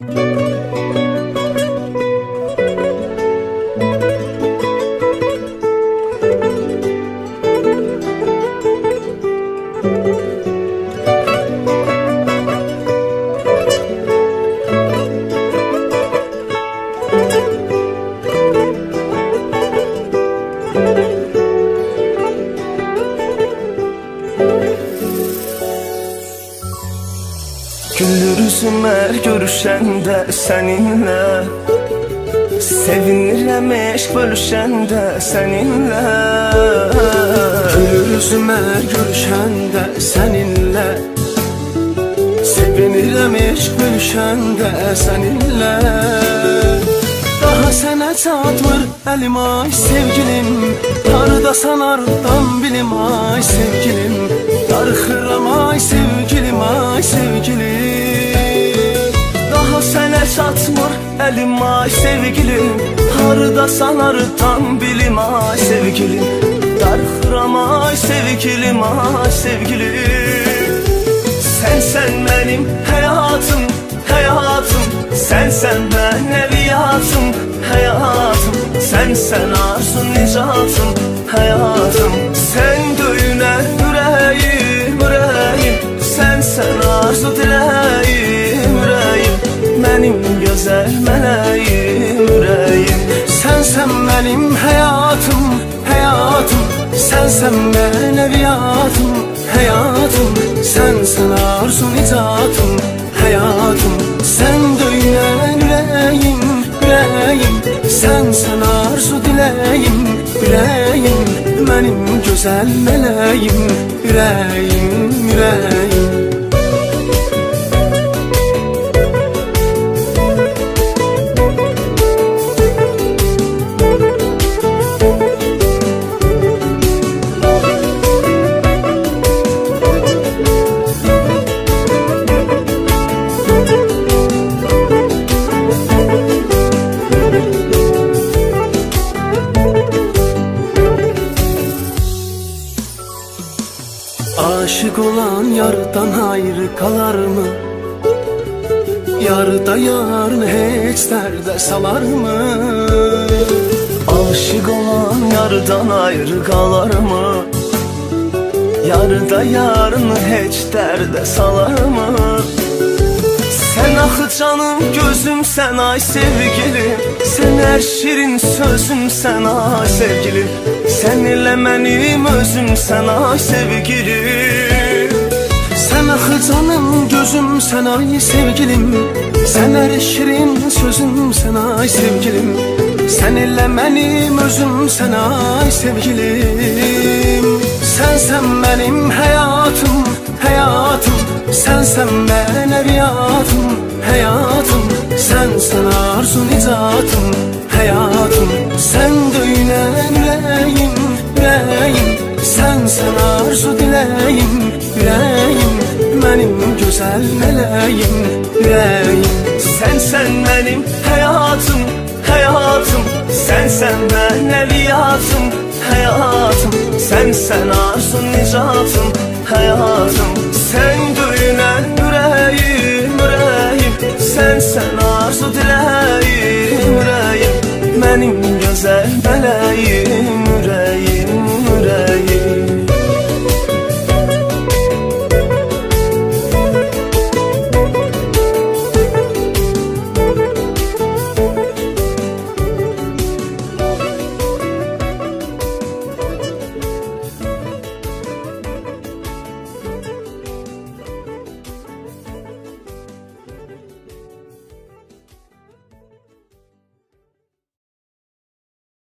Música üzüme görüşende seninle. Sevinirəm eşq bölüşəndə səninlə Gülür üzüme görüşende seninle. Sevinirəm eşq bölüşəndə seninle. Daha sənə çatmır əlim ay sevgilim. Harda sanardan bilim ay sevgilim. Darıxıram ay sevgilim əlim ay sevgilim Harda sanardan bilim ay sevgilim. Darxıram ay sevgilim ay sevgilim. Sen sen benim hayatım hayatım. Sen sen mənəviyyatım hayatım. Sen sen arzu nicatım hayatım. Sen döyünən ürəyim ürəyim Sen sen arzu diləyim ürəyim Mənim mələyim ürəyim Sensen benim hayatım, hayatım. Sensen meneviyatım, hayatım. Sensen arzu nicatım, hayatım. Sen döyünen yüreğim, yüreğim. Sensen arzu dileğim, yüreğim. Benim güzel meleğim, yüreğim, yüreğim Aşık olan yardan ayrı kalar mı? Yarda yarın hiç derde salar mı? Aşık olan yardan ayrı kalar mı? Yarda yarın heç dərdə salar mı? Sen axı canım gözüm sen ay sevgilim Sen her şirin sözüm sen ay sevgilim Sen elə mənim özüm sen ay sevgilim Sen ah canım gözüm sen ay sevgilim. Sen her şirin sözüm sen ay sevgilim. Sen ile benim özüm sen ay sevgilim. Sen sen benim hayatım hayatım. Sen sen meneviyatım hayatım. Sen sen arzu nicatım hayatım. Sen döyünen yüreğim yüreğim. Sen sen arzu Sen meleğim, meleğim Sen sen benim hayatım, hayatım. Sen sen ben eviyatım, hayatım. Sen sen arzun nicatım, hayatım. Sen göğünen yüreğim, yüreğim. Sen sen arzu dileğim, yüreğim. Benim